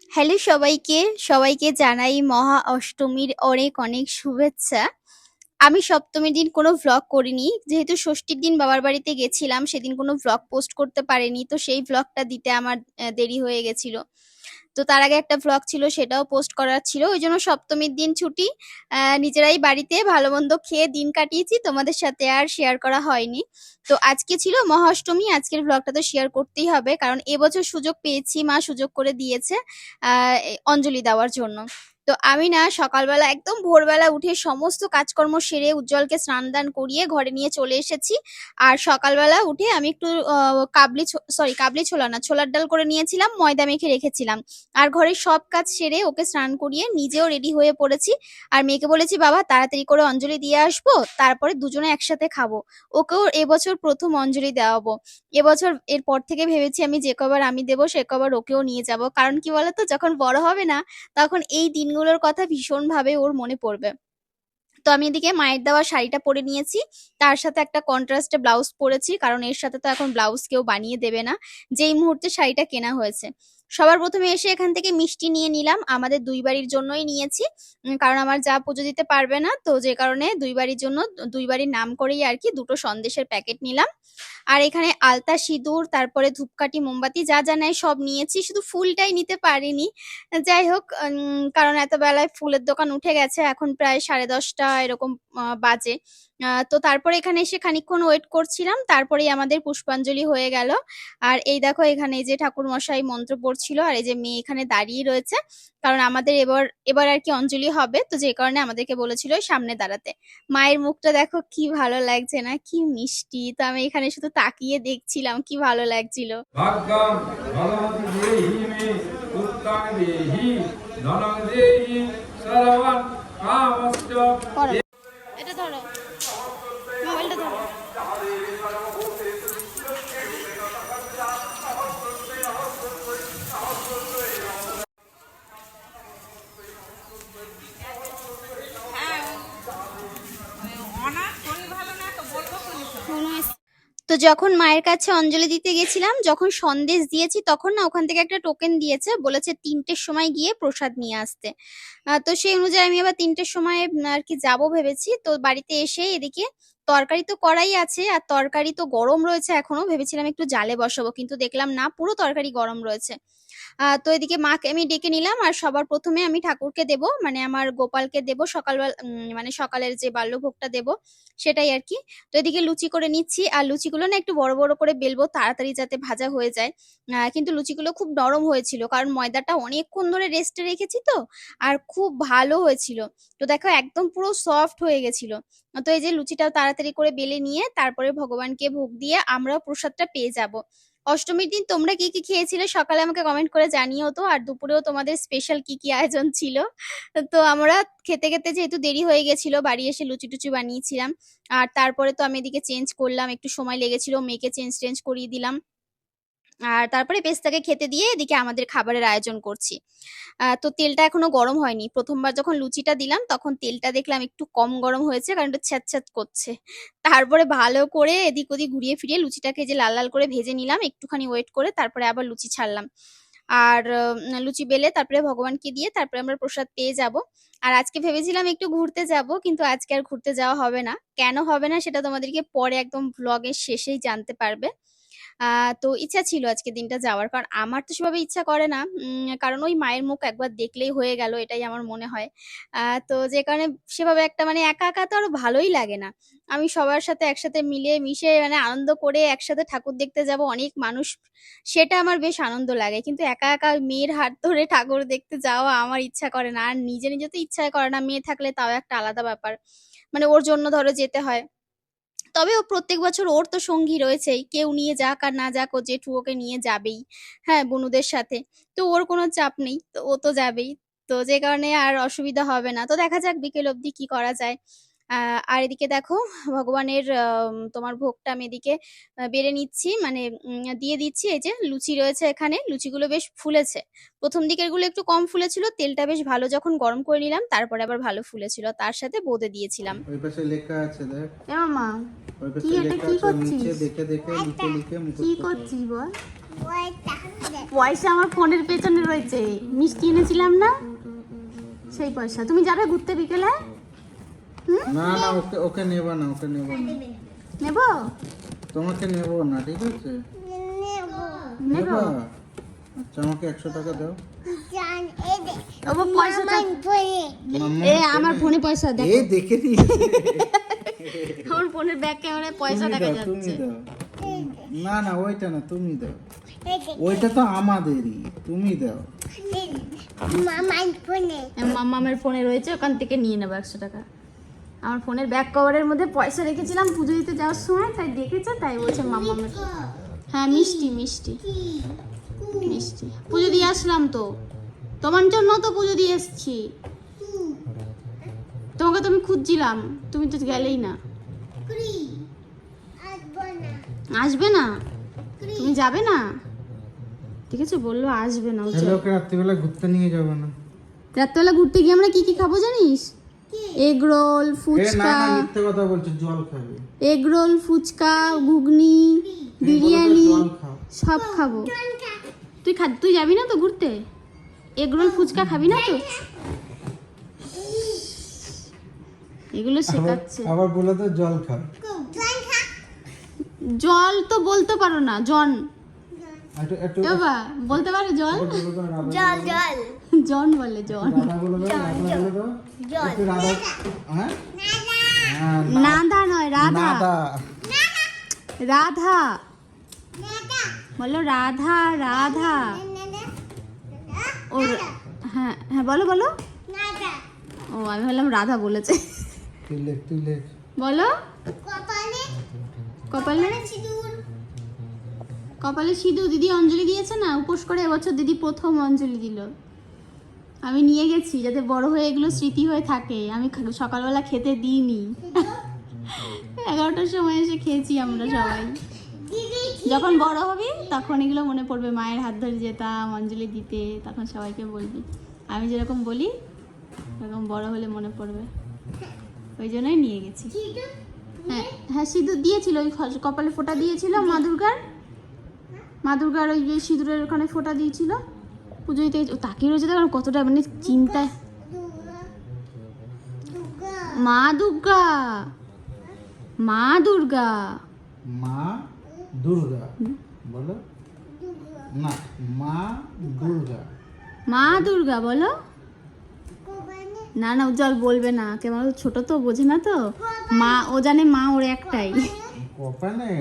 Hello সবাইকে, সবাইকে জানাই মহা অষ্টমীর অনেক, অনেক শুভেচ্ছা। আমি সপ্তমীর দিন কোনো ভ্লগ করিনি। যেহেতু ষষ্ঠীর দিন বাবার বাড়িতে গেছিলাম, সেদিন কোনো ভ্লগ পোস্ট করতে পারিনি। তো সেই ভ্লগটা দিতে আমার দেরি হয়ে গেছিল। তো তার আগে একটা ব্লগ ছিল সেটাও পোস্ট করার ছিল। ওই জন্য সপ্তমীর দিন ছুটি। নিজেরাই বাড়িতে ভালো-মন্দ খেয়ে দিন কাটিয়েছি। তোমাদের সাথে আর শেয়ার করা হয়নি। তো আজকে ছিল মহাষ্টমী আজকের ব্লগটা তো শেয়ার করতেই হবে। কারণ এবছর সুযোগ পেয়েছি, মা সুযোগ করে দিয়েছে অঞ্জলি দেওয়ার জন্য। তো আমি না সকালবেলা একদম ভোরবেলা উঠে সমস্ত কাজকর্ম সেরে উজ্জ্বলকে স্নান-দান করিয়ে ঘরে নিয়ে চলে এসেছি। আর সকালবেলা উঠে আমি একটু কাবলি সরি কাবলি ছোলা না, ছোলার ডাল করে নিয়েছিলাম, ময়দা মেখে রেখেছিলাম। আর ঘরের সব কাজ সেরে ওকে স্নান করিয়ে নিজেও রেডি হয়ে পড়েছি। আর মেয়েকে বলেছি, "বাবা তাড়াতাড়ি করে অঞ্জলি দিয়ে আসব, তারপরে দুজনে একসাথে খাব।" ওকেও এবছর প্রথম অঞ্জলি দেওয়াবো। এবছর এরপর থেকে ভেবেছি আমি যে কবার আমি দেবো সে কবার ওকেও নিয়ে যাব কারণ কি বলতো? যখন বড় হবে না, তখন এই দিনগুলোর কথা ভীষণভাবে ওর মনে পড়বে। তো আমি এদিকে মায়ের দেওয়া শাড়িটা পরে নিয়েছি। তার সাথে একটা কন্ট্রাস্টে ব্লাউজ পরেছি। কারণ এর সাথে তো এখন ব্লাউজ কেউ বানিয়ে দেবে না। যেই মুহূর্তে শাড়িটা কেনা হয়েছে। সবার প্রথমে এসে এখান থেকে মিষ্টি নিয়ে নিলাম। আমাদের দুই বাড়ির জন্যই নিয়েছি। কারণ আমার যা পুজো দিতে পারবে না। তো যে কারণে দুই বাড়ির জন্য দুই বাড়ির নাম করেই আর কি দুটো সন্দেশের প্যাকেট নিলাম। আর এখানে আলতা, সিঁদুর, তারপরে ধূপকাঠি, মোমবাতি যা, যা নেয় সব নিয়েছি। শুধু ফুলটাই নিতে পারিনি। যাই হোক কারণ এত বেলায় ফুলের দোকান উঠে গেছে। এখন প্রায় ১০:৩০ এরকম বাজে। আ তো তারপরে এখানে এসে খানিকক্ষণ ওয়েট করছিলাম। তারপরেই আমাদের পুষ্পাঞ্জলি হয়ে গেল। আর এই দেখো এখানে এই যে ঠাকুরমশাই মন্ত্র পড়ছিল। আর এই যে মেয়ে এখানে দাঁড়িয়ে রয়েছে। কারণ আমাদের এবার এবার আর কি অঞ্জলি হবে। তো যে কারণে আমাদেরকে বলেছিল সামনে দাঁড়াতে। মায়ের মুখটা দেখো কি ভালো লাগছে না? কি মিষ্টি। তো আমি এখানে শুধু তাকিয়ে দেখছিলাম। কি ভালো লাগছিল। ভাগ্যং ভগবতী দেহি মে উত্তং দেহি ধনং দেহি সর্বং কামস্য করো। এটা ধরো। মোবাইলটা ধরো। ফোনও এস- তো যখন মায়ের কাছে অঞ্জলি দিতে গেছিলাম, যখন সন্দেশ দিয়েছি তখন না ওখান থেকে একটা টোকেন দিয়েছে। বলেছে তিনটের সময় গিয়ে প্রসাদ নিয়ে আসতে। তো সেই অনুযায়ী আমি আবার তিনটের সময় আর কি যাব ভেবেছি। তো বাড়িতে এসে এদিকে তরকারি তো করাই আছে আর তরকারি তো গরম রয়েছে এখনও। ভেবেছিলাম একটু জালে বসাবো। কিন্তু দেখলাম না পুরো তরকারি গরম রয়েছে। তো এদিকে মাকে আমি ডেকে নিলাম আর সবার প্রথমে আমি ঠাকুরকে দেবো। মানে আমার গোপালকে দেবো সকালবেলা মানে সকালের যে বাল্যভোগটা দেবো সেটাই আর কি তো এদিকে লুচি করে নিচ্ছি। আর লুচিগুলো না একটু বড়, বড় করে বেলবো তাড়াতাড়ি যাতে ভাজা হয়ে যায়। কিন্তু লুচিগুলো খুব নরম হয়েছিল। কারণ ময়দাটা অনেকক্ষণ ধরে রেস্টে রেখেছি তো। আর খুব ভালো হয়েছিল। তো দেখো একদম পুরো সফট হয়ে গেছিল। তো এই যে লুচিটাও তাড়াতাড়ি করে বেলে নিয়ে তারপরে ভগবানকে ভোগ দিয়ে আমরাও প্রসাদটা পেয়ে যাব। অষ্টমীর দিন তোমরা কি, কি খেয়েছিলে সকালে আমাকে কমেন্ট করে জানিও তো। আর দুপুরেও তোমাদের স্পেশাল কি, কি আয়োজন ছিল। তো আমরা খেতে, খেতে যেহেতু দেরি হয়ে গেছিল বাড়ি এসে লুচি-টুচি বানিয়েছিলাম। আর তারপরে তো আমি এদিকে চেঞ্জ করলাম। একটু সময় লেগেছিল। মেয়েকে চেঞ্জ-টেঞ্জ করিয়ে দিলাম। আর তারপরে পেস্তাকে খেতে দিয়ে এদিকে আমাদের খাবারের আয়োজন করছি। তো তেলটা এখনও গরম হয়নি। প্রথমবার যখন লুচিটা দিলাম তখন তেলটা দেখলাম একটু কম গরম হয়েছে কারণ একটু ছ্যাঁত-ছ্যাঁত করছে। তারপরে ভালো করে এদিক ওদিক ঘুরিয়ে ফিরিয়ে লুচিটাকে যে লাল, লাল করে ভেজে নিলাম। একটুখানি ওয়েট করে তারপরে আবার লুচি ছাড়লাম। আর লুচি বেলে তারপরে ভগবানকে দিয়ে তারপরে আমরা প্রসাদ পেয়ে যাব। আর আজকে ভেবেছিলাম একটু ঘুরতে যাব। কিন্তু আজকে আর ঘুরতে যাওয়া হবে না। কেন হবে না সেটা তোমাদেরকে পরে একদম ভ্লগের শেষেই জানতে পারবে। তো ইচ্ছা ছিল আজকে দিনটা যাওয়ার। কারণ আমার তো সেভাবে ইচ্ছা করে না। কারণ ওই মায়ের মুখ একবার দেখলেই হয়ে গেল এটাই আমার মনে হয়। তো যে কারণে সেভাবে একটা মানে একা, একা তো আরও ভালোই লাগে না। আমি সবার সাথে একসাথে মিলে মিশে মানে আনন্দ করে একসাথে ঠাকুর দেখতে যাব অনেক মানুষ সেটা আমার বেশ আনন্দ লাগে। কিন্তু একা, একা মেয়ের হাত ধরে ঠাকুর দেখতে যাওয়া আমার ইচ্ছা করে না। আর নিজে, নিজে তো ইচ্ছাই করে না। মেয়ে থাকলে তাও একটা আলাদা ব্যাপার। মানে ওর জন্য ধরো যেতে হয়। তবে ও প্রত্যেক বছর ওর তো সঙ্গী রয়েছেই। কেউ নিয়ে যাক আর না যাক ও জেঠু ওকে নিয়ে যাবেই। হ্যাঁ, বনুদের সাথে। তো ওর কোনো চাপ নেই। তো ও তো যাবেই। তো যে কারণে আর অসুবিধা হবে না। তো দেখা যাক বিকেল অব্দি কি করা যায়। আর এদিকে দেখো ভগবানের তোমার ভোগটা আমি এদিকে বেড়ে নিচ্ছি। মানে দিয়ে দিচ্ছি। এই যে লুচি রয়েছে এখানে। লুচিগুলো বেশ ফুলেছে। ১ম দিকেরগুলো একটু কম ফুলেছিল। তেলটা বেশ ভালো যখন গরম করে নিলাম তারপরে আবার ভালো ফুলেছিল। তার সাথে বোঁদে দিয়েছিলাম। ওই পাশে লেখা আছে দেখ ওই পাশে লেখা আছে নিচে করছিস? দেখে দেখে লিখে লিখে মুখস্থ কি করছিস বল? পয়সা আমার ফোনের পেছনে রয়েছে মিষ্টি এনেছিলাম না সেই পয়সা তুমি যাবে ঘুরতে বিকেলে না না ওকে ওকে নেব না ওকে নেব না। নেব? তোমাকে নেব না ঠিক আছে? নেব। নেবা? আচ্ছা আমাকে একশো টাকা দাও। পয়সা এ আমার ফোনে। পয়সা দেখো। দেখে নি। আমার ফোনের ব্যাক ক্যামেরায় পয়সা তুমি দেখা দাও যাচ্ছে। না না ওইটা না তুমি দাও। ওইটা তো আমাদেরই তুমি দাও। মামামের ফোনে রয়েছে ওখান থেকে নিয়ে নেব একশো টাকা। আমার ফোনের ব্যাক কভারের মধ্যে পয়সা রেখেছিলাম পুজো দিতে যাওয়ার সময় তাই দেখেছে তাই বলছে মামামের হ্যাঁ মিষ্টি মিষ্টি। মিষ্টি। পুজো দিয়ে আসলাম তো। তোমার জন্য তো পুজো দিয়ে এসছি। তোমাকে তো আমি খুঁজছিলাম তুমি তো গেলেই না। আসবে না? তুমি যাবে না? ঠিক আছে বলল আসবে না। রাত্রিবেলা ঘুরতে নিয়ে যাবে না। রাত্রেবেলা ঘুরতে গিয়ে আমরা কি কি খাব জানিস? এগ রোল ফুচকা না মিথ্যে কথা বলছো জল খাবে। এগ রোল ফুচকা ঘুগনি বিরিয়ানি সব খাব। তুই খা তুই যাবি না তো ঘুরতে? এগ রোল ফুচকা খাবি না তো? এগুলো শেখাচ্ছে। আবার বলে তো জল খাও জল তো বলতে পারো না জন। বলতে পারো জল? দাও রাধা জন বলে জন। হ্যাঁ? হ্যাঁ নাদা নয় রাধা। রাধা। বলো রাধা রাধা। ও হ্যাঁ হ্যাঁ বলো বলো। ও আমি ভাবলাম রাধা বলেছে। তুই লেখ তুই লেখ। বলো। কপালে কপালে? সিঁদুর দিদি অঞ্জলি দিয়েছে না? উপোস করে এবছর দিদি প্রথম অঞ্জলি দিল। আমি নিয়ে গেছি যাতে বড় হয়ে এগুলো স্মৃতি হয়ে থাকে। আমি সকালবেলা খেতে দিইনি। এগারোটার সময় এসে খেয়েছি আমরা সবাই। যখন বড় হবি তখন এগুলো মনে পড়বে। মায়ের হাত ধরে যেতাম অঞ্জলি দিতে তখন সবাইকে বলবি। আমি যেরকম বলি এরকম বড় হলে মনে পড়বে। ওই জন্যই নিয়ে গেছি। হ্যাঁ হ্যাঁ সিঁদুর দিয়েছিল ওই কপালে ফোঁটা দিয়েছিল মা দুর্গার মা দুর্গার ওই যে সিঁদুরের ওখানে ফোঁটা দিয়েছিল। পুজো দিতে তাকিয়ে রয়েছে দেখো কতটা মানে চিন্তায়। মা দুর্গা! মা দুর্গা! মা দুর্গা বলো। না মা দুর্গা। মা দুর্গা বলো। না না উজ্জ্বল বলবে না কেমন ছোট তো বোঝে না তো। মা ও জানে মা ওর একটাই। কপালে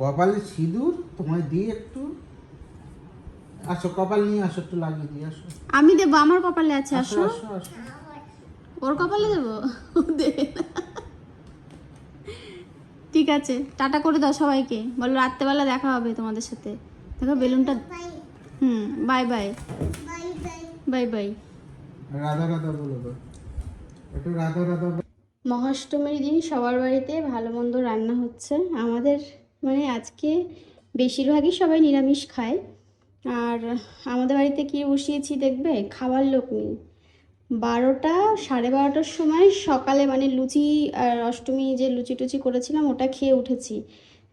কপালে সিঁদুর তোমায় দিই একটু। আসো কপাল নিয়ে আসো একটু লাগিয়ে দিয়ে আসো। আমি দেবো আমার কপালে আছে আসো ওর কপালে দেবো? ঠিক আছে টাটা করে দাও সবাইকে। বলো রাত্রেবেলা দেখা হবে তোমাদের সাথে। দেখো বেলুনটা হুম bye bye bye bye Radha Radha বলে একটু রাধা রাধা মহাষ্টমীর দিন সবার বাড়িতে ভালো মন্দ রান্না হচ্ছে। আমাদের মানে আজকে বেশিরভাগই সবাই নিরামিষ খায়। আর আমাদের বাড়িতে কি বসিয়েছি দেখবে? খাবার লোক নেই। বারোটা, সাড়ে বারোটার সময় সকালে মানে লুচি আর অষ্টমী যে লুচি টুচি করেছিলাম, ওটা খেয়ে উঠেছি।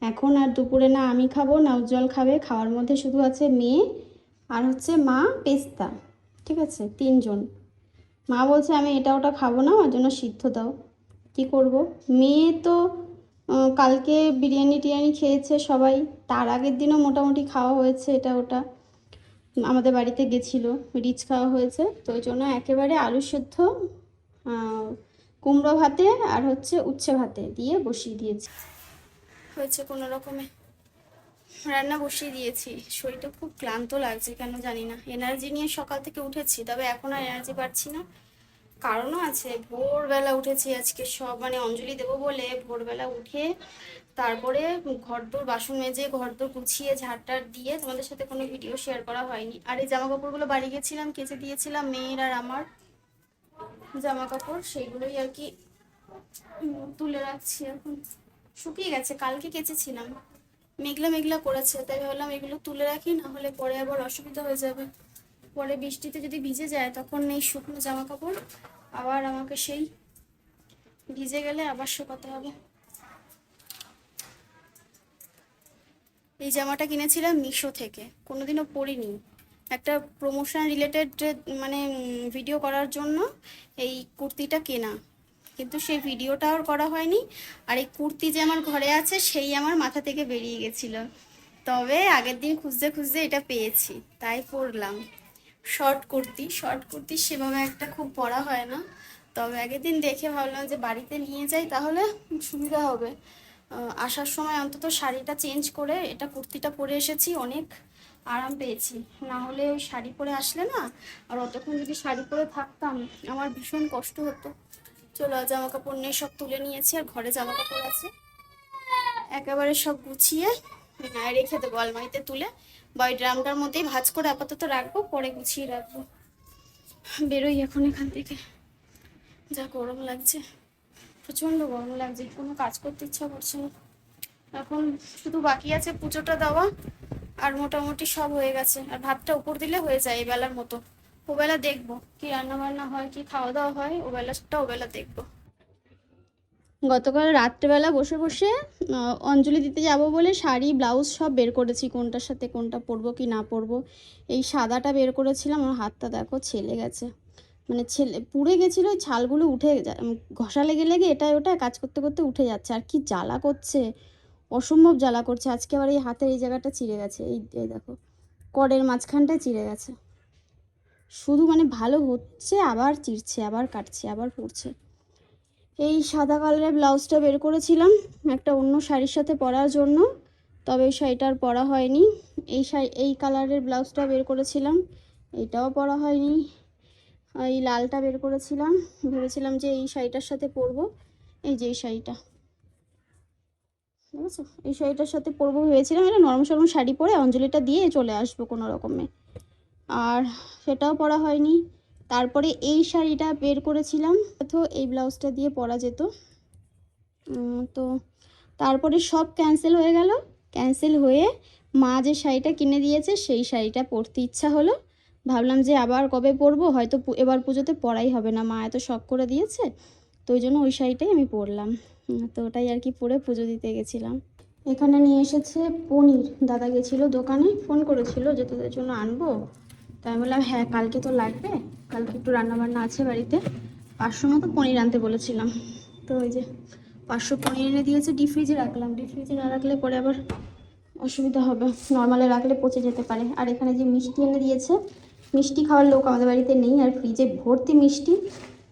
এখন আর দুপুরে না আমি খাব, না উজ্জ্বল খাবে। খাওয়ার মধ্যে শুধু আছে মেয়ে আর হচ্ছে মা পেস্তা, ঠিক আছে? তিনজন। মা বলছে, আমি এটা ওটা খাব না, ওর জন্য সিদ্ধ দাও। কি করব? মেয়ে তো কালকে বিরিয়ানি টিরিয়ানি খেয়েছে সবাই। তার আগের দিনও মোটামুটি খাওয়া হয়েছে এটা ওটা। আমাদের বাড়িতে গেছিল, রিচ খাওয়া হয়েছে। তো ওই জন্য একেবারে আলু সেদ্ধ কুমড়ো ভাতে আর হচ্ছে উচ্ছে ভাতে দিয়ে বসিয়ে দিয়েছি। হয়েছে কোনো রকমে। রান্না বসিয়ে দিয়েছি। শরীরটা খুব ক্লান্ত লাগছে কেন জানি না। এনার্জি নিয়ে সকাল থেকে উঠেছি, তবে এখন আর এনার্জি পাচ্ছি না। কারণও আছে। ভোরবেলা উঠেছি আজকে সব মানে অঞ্জলি দেবো বলে ভোরবেলা উঠে তারপরে ঘর ঘরদোর, বাসন মেজে ঘরদোর গুছিয়ে ঝাড়টার দিয়ে তোমাদের সাথে কোনো ভিডিও শেয়ার করা হয়নি। আর এই জামা কাপড়গুলো বাড়ি গেছিলাম, কেচে দিয়েছিলাম মেয়ের আর আমার জামা কাপড় সেইগুলোই আর কি তুলে রাখছি এখন। শুকিয়ে গেছে, কালকে কেচেছিলাম। মেঘলা মেঘলা করেছে, তাই ভাবলাম এগুলো তুলে রাখি, না হলে পরে আবার অসুবিধা হয়ে যাবে। পরে বৃষ্টিতে যদি ভিজে যায়, তখন এই শুকনো জামা কাপড় আবার আমাকে সেই ভিজে গেলে আবার শুকাতে হবে। এই জামাটা কিনেছিলাম মিশো থেকে, কোনোদিনও পরিনি। একটা প্রমোশন রিলেটেড মানে ভিডিও করার জন্য এই কুর্তিটা কেনা। কিন্তু সেই ভিডিওটা আর করা হয়নি, আর এই কুর্তি যে আমার ঘরে আছে, সেই আমার মাথা থেকে বেরিয়ে গেছিল। তবে আগের দিন খুঁজতে খুঁজতে এটা পেয়েছি, তাই পরলাম। শর্ট কুর্তি শর্ট কুর্তি সেভাবে একটা খুব পরা হয় না। তবে আগের দিন দেখে ভাবলাম যে বাড়িতে নিয়ে যাই, তাহলে সুবিধা হবে। আসার সময় অন্তত শাড়িটা চেঞ্জ করে এটা কুর্তিটা পরে এসেছি, অনেক আরাম পেয়েছি। না হলে ওই শাড়ি পরে আসলে না, আর অতক্ষণ যদি শাড়ি পরে থাকতাম, আমার ভীষণ কষ্ট হতো। চলো জামা কাপড় নিয়ে সব তুলে নিয়েছি, আর ঘরে জামা কাপড় আছে। একেবারে সব গুছিয়ে রেখে দেবো আলমারিতে তুলে। বা ওই ড্রামটার মধ্যেই ভাজ করে আপাতত রাখব, পরে গুছিয়ে রাখব। বেরোই এখন এখান থেকে। যা গরম লাগছে। প্রচণ্ড গরম লাগছে, কোনো কাজ করতে ইচ্ছা করছে না। এখন শুধু বাকি আছে পুজোটা দেওয়া, আর মোটামুটি সব হয়ে গেছে। আর ভাতটা উপর দিলে হয়ে যায় এই বেলার মতো। ওবেলা দেখব, কি রান্না বান্না হয়, কি খাওয়া দাওয়া হয়, ওবেলাটা ওবেলা দেখব। গতকাল রাত্রেবেলা বসে বসে অঞ্জলি দিতে যাব বলে শাড়ি, ব্লাউজ সব বের করেছি, কোনটার সাথে কোনটা পরবো কি না পরবো। এই সাদাটা বের করেছিলাম, আমার হাতটা দেখো ছেলে গেছে। মানে ছেলে, পুড়ে গেছিল ছালগুলো উঠে ঘষা লেগে লেগে এটাই ওটা কাজ করতে করতে উঠে যাচ্ছে। আর কি জ্বালা করছে, অসম্ভব জ্বালা করছে। আজকে আবার এই হাতের এই জায়গাটা চিড়ে গেছে, এই এই দেখো করের মাঝখানটায় চিড়ে গেছে। শুধু মানে ভালো হচ্ছে, আবার চিড়ছে আবার কাটছে, আবার পড়ছে। এই সাদা কালারের ব্লাউজটা বের করেছিলাম একটা অন্য শাড়ির সাথে পরার জন্য, তবে শাড়িটা আর পরা হয়নি। এই শাড়ি, এই কালারের ব্লাউজটা বের করেছিলাম, এটাও পরা হয়নি। এই লালটা বের করেছিলাম, ভেবেছিলাম যে এই শাড়িটার সাথে পরবো। এই যে এই শাড়িটা। বুঝেছ এই শাড়িটার সাথে পরবো ভেবেছিলাম, এটা নরম সরম শাড়ি পরে অঞ্জলিটা দিয়ে চলে আসব কোনো রকমে। আর সেটাও পরা হয়নি। তারপরে এই শাড়িটা বের করেছিলাম, তো এই ব্লাউজটা দিয়ে পরা যেত। তো তারপরে সব ক্যান্সেল হয়ে গেল। ক্যান্সেল হয়ে মা যে শাড়িটা কিনে দিয়েছে, সেই শাড়িটা পরতে ইচ্ছা হলো। ভাবলাম যে আবার কবে পরবো, হয়তো এবার পুজোতে পরাই হবে না, মা এত শখ করে দিয়েছে, তো ওই জন্য ওই শাড়িটাই আমি পরলাম। তো ওটাই আর কি পরে পুজো দিতে গেছিলাম। এখানে নিয়ে এসেছে পনির। দাদা গেছিল দোকানে, ফোন করেছিল যে তোদের জন্য আনব। তাই আমি বললাম হ্যাঁ কালকে তো লাগবে। কালকে একটু রান্নাবান্না আছে বাড়িতে। পাঁচশো মতো পনির আনতে বলেছিলাম। তো ওই যে পাঁচশো পনির এনে দিয়েছে, ডিপ ফ্রিজে রাখলাম। ডিপ ফ্রিজে না রাখলে পরে আবার অসুবিধা হবে। নর্মালে রাখলে পচে যেতে পারে। আর এখানে যে মিষ্টি এনে দিয়েছে, মিষ্টি খাওয়ার লোক আমাদের বাড়িতে নেই। আর ফ্রিজে ভর্তি মিষ্টি,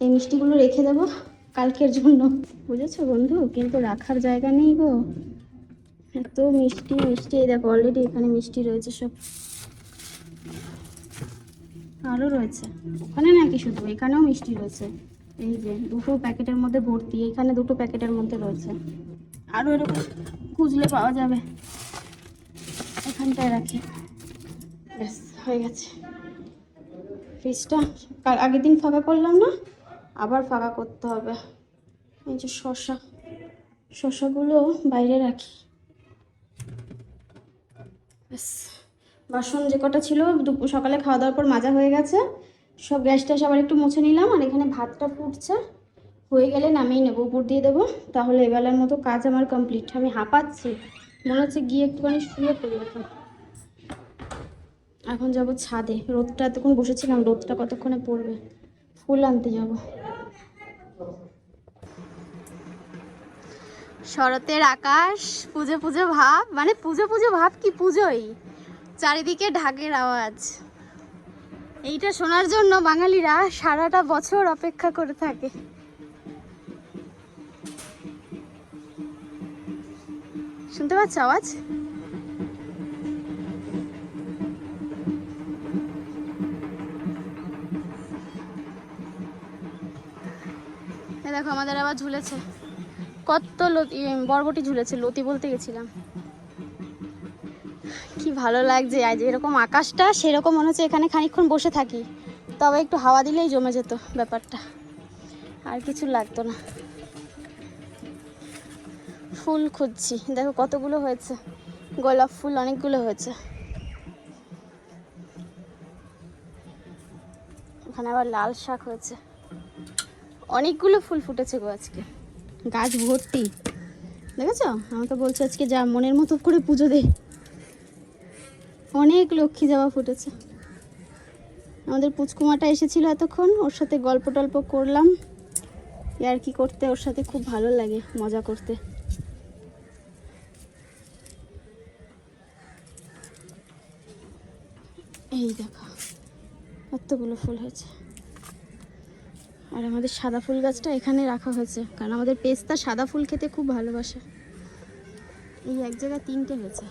এই মিষ্টিগুলো রেখে দেবো কালকের জন্য। বুঝেছ বন্ধু? কিন্তু রাখার জায়গা নেই গো। এত মিষ্টি মিষ্টি। দেখো অলরেডি এখানে মিষ্টি রয়েছে সব। আরও রয়েছে। ওখানে নাকি শুধু, এখানেও মিষ্টি রয়েছে। এই যে দুটো প্যাকেটের মধ্যে ভর্তি, এখানে দুটো প্যাকেটের মধ্যে রয়েছে। আরও এরকম খুঁজলে পাওয়া যাবে। এখানটায় রাখি। ব্যাস, হয়ে গেছে। ফ্রিজটা আগের দিন ফাঁকা করলাম না, আবার ফাঁকা করতে হবে। এই যে শশা শশাগুলো বাইরে রাখি। ব্যাস। বাসন যে কটা ছিল দুপুর সকালে খাওয়া দাওয়ার পর মাজা হয়ে গেছে। সব গ্যাস ট্যাস আবার একটু মুছে নিলাম আর এখানে ভাতটা ফুটছে। হয়ে গেলে নামিয়ে নেব, উপর দিয়ে দেবো। তাহলে এবেলার মতো কাজ আমার কমপ্লিট। আমি হাঁপাচ্ছি। মনে হচ্ছে গিয়ে একটুখানি শুয়ে পড়ি এখন। এখন যাব ছাদে। রোদটা এতক্ষণ বসেছিলাম, রোদটা কতক্ষণে পড়বে? ফুল আনতে যাব। শরতের আকাশ, পুজো পুজো ভাব। মানে পুজো পুজো ভাব কি পুজোই? চারিদিকে ঢাকের আওয়াজ। এইটা শোনার জন্য বাঙালিরা সারাটা বছর অপেক্ষা করে থাকে। শুনতে পাচ্ছ আওয়াজ? দেখো, আমাদের আবার ঝুলেছে। কত লতি বরবটি ঝুলেছে, লতি বলতে গেছিলাম। কি ভালো লাগছে? আজ এরকম আকাশটা, সেরকম মনে হচ্ছে এখানে খানিকক্ষণ বসে থাকি। তবে একটু হাওয়া দিলেই জমে যেত ব্যাপারটা। আর কিছু লাগতো না। ফুল খুঁজছি। দেখো কতগুলো হয়েছে। গোলাপ ফুল অনেকগুলো হয়েছে। ওখানে আবার লাল শাক হয়েছে। অনেকগুলো ফুল ফুটেছে গো আজকে। গাছ ভর্তি। দেখেছ? আমাকে বলছে আজকে যা মনের মতো করে পুজো দে। অনেক লক্ষ্মী জবা ফুটেছে। আমাদের পুচকুমাটা এসেছিল এতক্ষণ, ওর সাথে গল্প টল্প করলাম। আর কি করতে, ওর সাথে খুব ভালো লাগে মজা করতে। এই দেখো এতগুলো ফুল হয়েছে। আর আমাদের সাদা ফুল গাছটা এখানে রাখা হয়েছে, কারণ আমাদের পেস্তা সাদা ফুল খেতে খুব ভালোবাসে। এই এক জায়গায় তিনটে হয়েছে।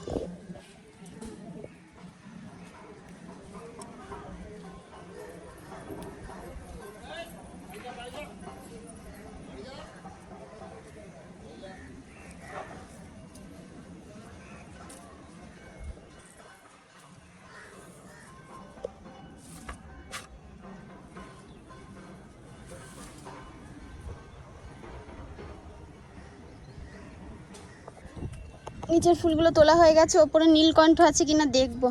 নিচের ফুলগুলো তোলা হয়ে গেছে, ওপরে নীলকণ্ঠ আছে কিনা দেখব।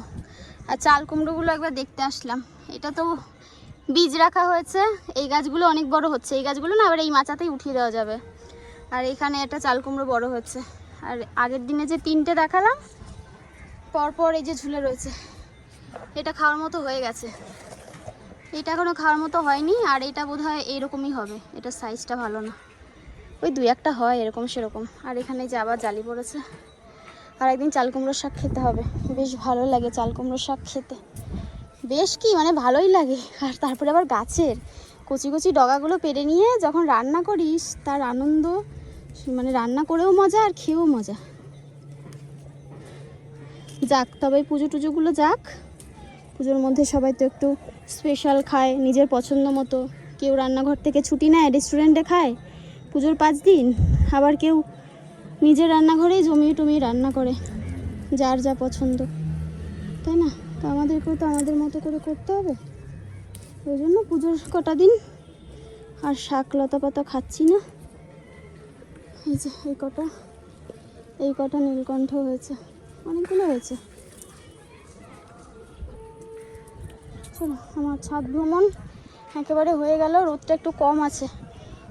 আর চাল কুমড়োগুলো একবার দেখতে আসলাম। এটা তো বীজ রাখা হয়েছে, এই গাছগুলো অনেক বড় হচ্ছে। এই গাছগুলো না আবার এই মাচাতেই উঠিয়ে দেওয়া যাবে। আর এখানে একটা চাল কুমড়ো বড় হচ্ছে। আর আগের দিনে যে তিনটে দেখালাম, পরপর এই যে ঝুলে রয়েছে। এটা খাওয়ার মতো হয়ে গেছে। এটা এখনও খাওয়ার মতো হয়নি, আর এটা বোধ হয় এইরকমই হবে এটা সাইজটা ভালো না। ওই দুই একটা হয় এরকম সেরকম। আর এখানে যে আবার জালি পড়েছে আর একদিন চাল কুমড়োর শাক খেতে হবে। বেশ ভালো লাগে চাল কুমড়োর শাক খেতে। বেশ কি মানে ভালোই লাগে। আর তারপরে আবার গাছের কচি কচি ডগাগুলো পেরে নিয়ে যখন রান্না করিস, তার আনন্দ মানে রান্না করেও মজা আর খেয়েও মজা। যাক, তবে পুজো টুজোগুলো যাক। পুজোর মধ্যে সবাই তো একটু স্পেশাল খায় নিজের পছন্দ মতো। কেউ রান্নাঘর থেকে ছুটি নেয় রেস্টুরেন্টে খায়। পুজোর পাঁচ দিন, আবার কেউ নিজের রান্নাঘরেই জমিয়ে টমিয়ে রান্না করে, যার যা পছন্দ। তাই না? তো আমাদেরকেও তো আমাদের মতো করে করতে হবে। ওই জন্য পুজোর কটা দিন আর শাক লতা পাতা খাচ্ছি না। এই যে, এই কটা এই কটা নীলকণ্ঠ হয়েছে। অনেকগুলো হয়েছে। চলো, আমার ছাদ ভ্রমণ একেবারে হয়ে গেল। রোদটা একটু কম আছে।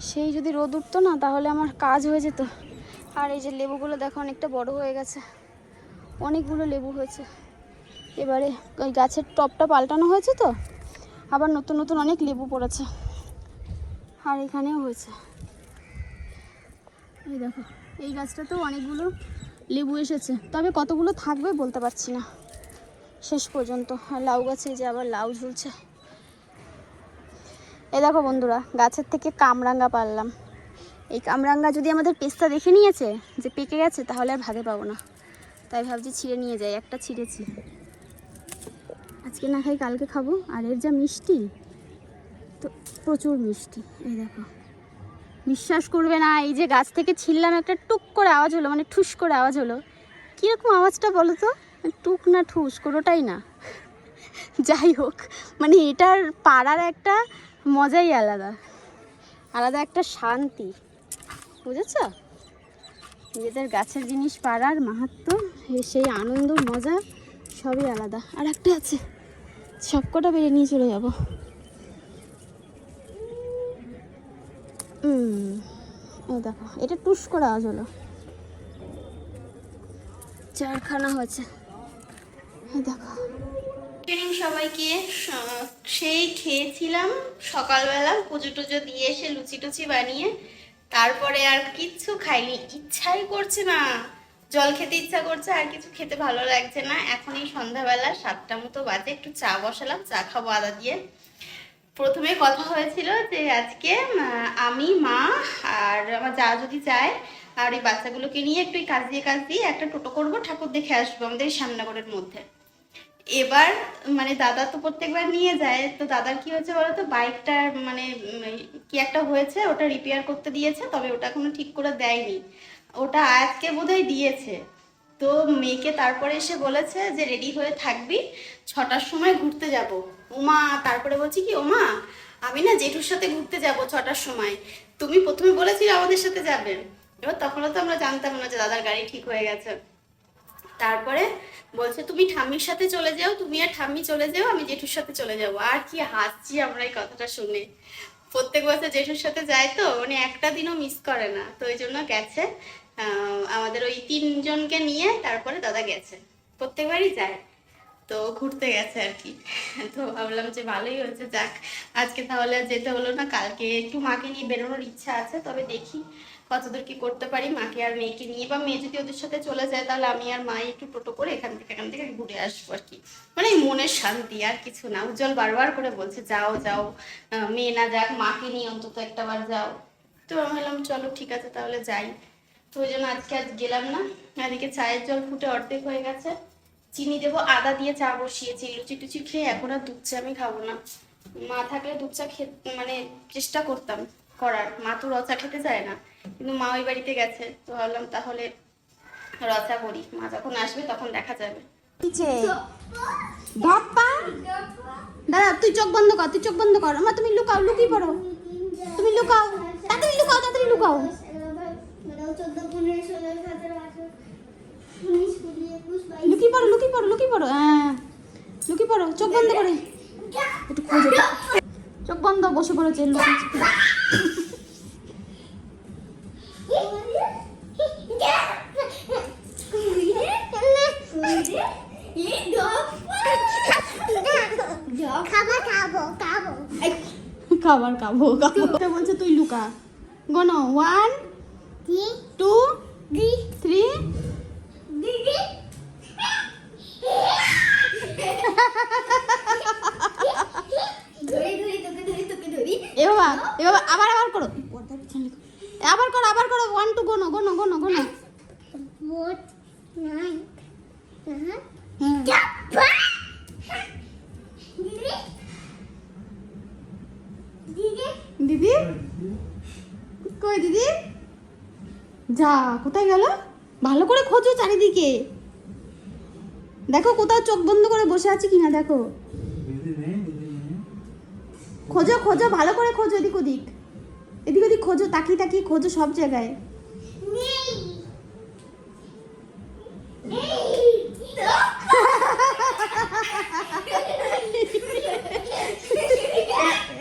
সেই যদি রোদ উঠতো না, তাহলে আমার কাজ হয়ে যেত। আর এই যে লেবুগুলো দেখো অনেকটা বড় হয়ে গেছে। অনেকগুলো লেবু হয়েছে। এবারে ওই গাছের টপটা পাল্টানো হয়েছে তো? আবার নতুন নতুন অনেক লেবু পড়েছে। আর এখানেও হয়েছে। এই দেখো, এই গাছটাতেও অনেকগুলো লেবু এসেছে। তবে কতগুলো থাকবে বলতে পারছি না। শেষ পর্যন্ত। আর লাউ গাছে যে আবার লাউ ঝুলছে। এই দেখো বন্ধুরা, গাছের থেকে কামরাঙ্গা পারলাম। এই কামরাঙ্গা যদি আমাদের পেস্তা দেখে নিয়েছে যে পেকে গেছে, তাহলে আর ভাগে পাবো না। তাই ভাবছি ছিঁড়ে নিয়ে যাই, একটা ছিঁড়েছি। আজকে না খাই কালকে খাব, আর এর যা মিষ্টি, তো প্রচুর মিষ্টি, এই দেখো। বিশ্বাস করবে না, এই যে গাছ থেকে ছিললাম একটা টুক করে আওয়াজ হলো মানে ঠুস করে আওয়াজ হলো। কীরকম আওয়াজটা বলো তো? টুক না ঠুস, কোনোটাই না। যাই হোক মানে এটার পাড়ার একটা মজাই আলাদা। আলাদা একটা শান্তি। বুঝেছ? নিজেদের গাছের জিনিস পাড়ার মাহাত্ম সেই আনন্দ, মজা, সবই আলাদা। আর একটা আছে। সবকটা বেরিয়ে নিয়ে চলে যাব। ও দেখো, এটা টুস করে আওয়াজ হলো। চারখানা হয়েছে। দেখো। ইভিনিং সবাইকে। সেই খেয়েছিলাম সকালবেলা। পুজো টুজো দিয়ে এসে লুচি টুচি বানিয়ে তারপরে আর কিচ্ছু খাইনি। ইচ্ছাই করছে না। জল খেতে ইচ্ছা করছে, আর কিছু খেতে ভালো লাগছে না। এখন এই সন্ধ্যাবেলা সাতটা মতো বাজে, একটু চা বসালাম, চা খাব আদা দিয়ে। প্রথমে কথা হয়েছিল যে আজকে আমি, মা আর আমার যা যদি চায়, আর এই বাচ্চাগুলোকে নিয়ে একটু কাজ দিয়ে কাজ দিয়ে একটা টোটো করব, ঠাকুর দেখে আসব আমাদের এই শ্যামনগরের মধ্যে। এবার মানে দাদা তো প্রত্যেকবার নিয়ে যায়, তো দাদার কি হয়েছে বলতো? বাইকটা মানে কি একটা হয়েছে, ওটা রিপেয়ার করতে দিয়েছে, তবে ওটা এখনও ঠিক করে দেয়নি। ওটা আজকে বোধহয় দিয়েছে। তো মেয়েকে তারপরে এসে বলেছে যে, রেডি হয়ে থাকবি, ছটার সময় ঘুরতে যাব। ওমা, তারপরে বলছি কি, ওমা, আমি না জেঠুর সাথে ঘুরতে যাব ছটার সময়। তুমি প্রথমে বলেছিলে আমাদের সাথে যাবে। এবার তখনও তো আমরা জানতাম না যে দাদার গাড়ি ঠিক হয়ে গেছে। তারপরে বলছে, তুমি ঠাম্মির সাথে চলে যাও, তুমি আর ঠাম্মি চলে যাও, আমি জেঠুর সাথে চলে যাব। আর কি হাসছি আমরা এই কথাটা শুনে। প্রত্যেক বছর জেঠুর সাথে যায় তো মানে একটা দিনও মিস করে না। তো ওই জন্য গেছে আমাদের ওই তিনজনকে নিয়ে তারপরে দাদা গেছে। প্রত্যেকবারই যায়। তো ঘুরতে গেছে আর কি। তো ভাবলাম যে ভালোই হয়েছে, যাক। আজকে তাহলে যেতে হলো না, কালকে একটু মাকে নিয়ে বেরোনোর ইচ্ছা আছে, তবে দেখি। কতদূর কি করতে পারি, মাকে আর মেয়েকে নিয়ে, বা মেয়ে যদি ওদের সাথে চলে যায়, তাহলে আমি আর মাই একটু টোটো করে এখান থেকে এখান থেকে ঘুরে আসব আর কি। মানে মনের শান্তি আর কিছু না। উজ্জ্বল বারবার করে বলছে, যাও যাও মেয়ে না যাক, মাকে নিয়ে অন্তত একটা বার যাও। তো আমি বললাম, চলো, ঠিক আছে, তাহলে যাই। তো ওই জন্য আজকে আজ গেলাম না। এদিকে চায়ের জল ফুটে অর্ধেক হয়ে গেছে। চিনি দেবো, আদা দিয়ে চা বসিয়েছি, লুচি টুচি খেয়ে এখন আর দুধ চা আমি খাব না। মা থাকলে দুধ চা খেতে মানে চেষ্টা করতাম করার। মা তো রচা খেতে চায় না। কিন্তু মা ওই বাড়িতে গেছে। তো ভাবলাম তাহলে রচা করি। মা যখন আসবে তখন দেখা যাবে। দাদা, তুই চোখ বন্ধ কর, তুই চোখ বন্ধ কর। আমার তুমি লুকাও, লুকিয়ে পড়ো। তুমি লুকাও, তাড়াতাড়ি লুকাও তাড়াতাড়ি লুকাও। লুকিয়ে পড়ো লুকিয়ে পড়ো লুকিয়ে পড়ো হ্যাঁ। লুকিয়ে পড়ো, চোখ বন্ধ করে। একটু খোঁজো। চোখ বন্ধ, বসে পড়েছে লুকিয়ে। খাবার খাব খাব। বলছে তুই লুকা। গনো ওয়ান টু থ্রি এ বাবা এ বাবা আবার আবার করো। পর্দার পিছনে আবার করো আবার করো ওয়ান টু গোনো গোনো গোনো গোনো। নাইন হ্যাঁ দিদি দিদি দিদি? কই দিদি? যা কোথায় গেল? ভালো করে খোঁজো চারিদিকে। দেখো কোথাও চোখ বন্ধ করে বসে আছে কিনা দেখো। খোঁজো খোঁজো ভালো করে খোঁজো এদিক ওদিক। এদিক ওদিক খোঁজো তাকিয়ে তাকিয়ে খোঁজো সব জায়গায়।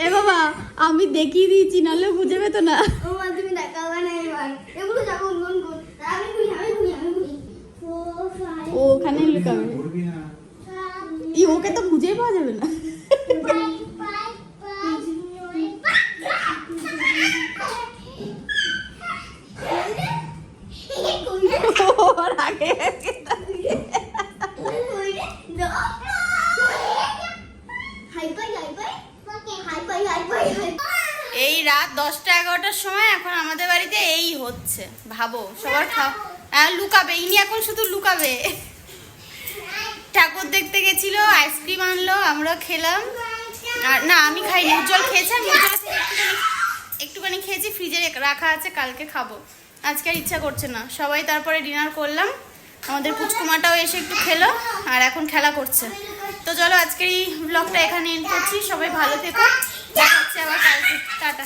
এ বাবা আমি দেখিয়ে দিয়েছি নাহলে বুঝে পেতো না। তুমি দেখাবে না এবার। এগুলো যাব ও ওখানে লুকাবে। ই ওকে তো খুঁজেই পাওয়া যাবে না। এই রাত দশটা এগারোটার সময় এখন আমাদের বাড়িতে এই হচ্ছে। ভাবো, সবার খাও। হ্যাঁ লুকাবে। ইনি এখন শুধু লুকাবে। ঠাকুর দেখতে গেছিল, আইসক্রিম আনলো, আমরা খেলাম। আর না, আমি খাইনি, উজ্জ্বল খেয়েছে, আমি একটুখানি খেয়েছি, ফ্রিজে রাখা আছে, কালকে খাব। আজকে আর ইচ্ছা করছে না। সবাই তারপরে ডিনার করলাম। আমাদের পুচকুমাটাও এসে একটু খেলো, আর এখন খেলা করছে। তো চলো আজকের এই ব্লগটা এখানে এন্ড করছি। সবাই ভালো থেকো। দেখাচ্ছি আবার কালকে। টাটা।